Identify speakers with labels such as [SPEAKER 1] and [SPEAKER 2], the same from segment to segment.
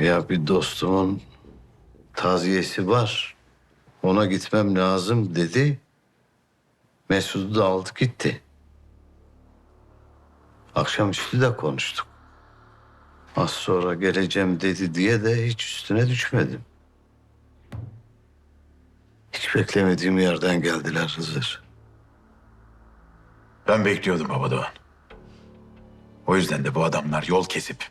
[SPEAKER 1] Ya bir dostumun taziyesi var. Ona gitmem lazım dedi. Mesut'u da aldı gitti. Akşamüstü de konuştuk. Az sonra geleceğim dedi diye de hiç üstüne düşmedim. Hiç beklemediğim yerden geldiler Hızır.
[SPEAKER 2] Ben bekliyordum baba Doğan. O yüzden de bu adamlar yol kesip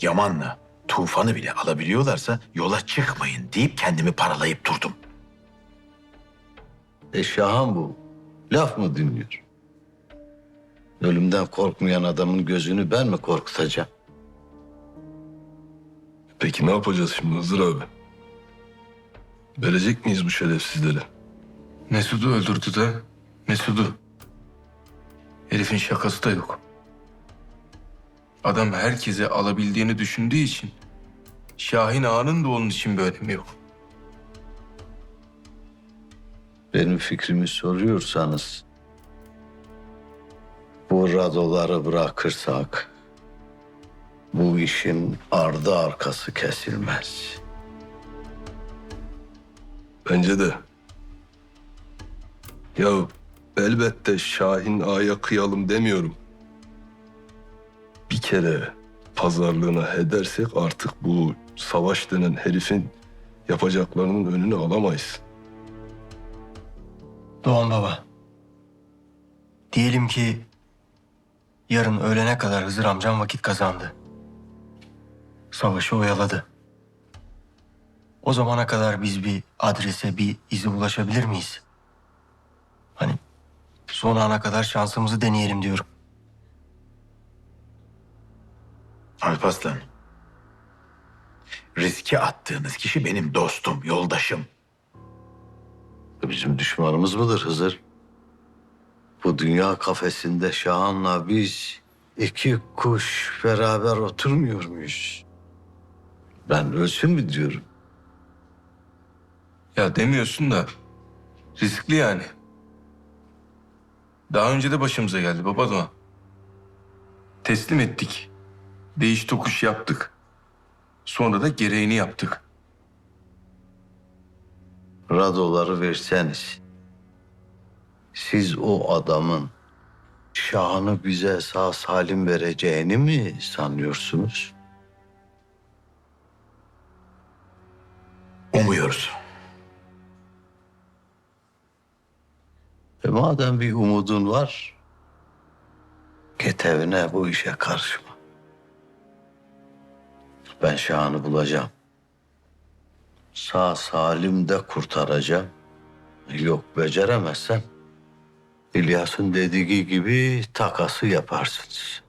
[SPEAKER 2] Yaman'la Tufan'ı bile alabiliyorlarsa yola çıkmayın deyip kendimi paralayıp durdum.
[SPEAKER 1] E Şahan bu. Laf mı dinliyor? Ölümden korkmayan adamın gözünü ben mi korkutacağım?
[SPEAKER 3] Peki ne yapacağız şimdi Hızır abi? Verecek miyiz bu şerefsizleri?
[SPEAKER 4] Mesut'u öldürdü de Mesut'u. Herifin şakası da yok. Adam herkese alabildiğini düşündüğü için Şahin Ağa'nın da onun için bir önemi yok.
[SPEAKER 1] Benim fikrimi soruyorsanız bu radoları bırakırsak bu işin ardı arkası kesilmez.
[SPEAKER 3] Bence de. Ya elbette Şahin Ağa'ya kıyalım demiyorum. Kere pazarlığına edersek artık bu savaş denen herifin yapacaklarının önünü alamayız.
[SPEAKER 5] Doğan baba. Diyelim ki yarın öğlene kadar Hızır amcam vakit kazandı. Savaşı oyaladı. O zamana kadar biz bir adrese, bir ize ulaşabilir miyiz? Hani son ana kadar şansımızı deneyelim diyorum.
[SPEAKER 2] Alpaslan. Riske attığınız kişi benim dostum, yoldaşım.
[SPEAKER 1] Bizim düşmanımız mıdır Hızır? Bu dünya kafesinde Şahan'la biz iki kuş beraber oturmuyor muyuz? Ben ölsün mü diyorum?
[SPEAKER 4] Ya demiyorsun da riskli yani. Daha önce de başımıza geldi baba Doğan. Teslim ettik. Değiş tokuş yaptık. Sonra da gereğini yaptık.
[SPEAKER 1] radoları verseniz, siz o adamın şahını bize sağ salim vereceğini mi sanıyorsunuz?
[SPEAKER 2] Umuyoruz.
[SPEAKER 1] E madem bir umudun var, git evine bu işe karışma. Ben şahını bulacağım. Sağ salim de kurtaracağım. Yok beceremezsem İlyas'ın dediği gibi takası yaparsınız.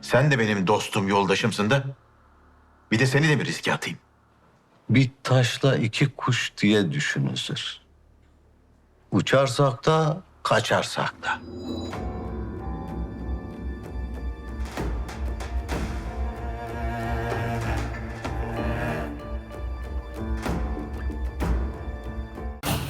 [SPEAKER 2] Sen de benim dostum, yoldaşımsın da. Bir de seni de mi riske atayım?
[SPEAKER 1] Bir taşla iki kuş diye düşünüzür. Uçarsak da kaçarsak da.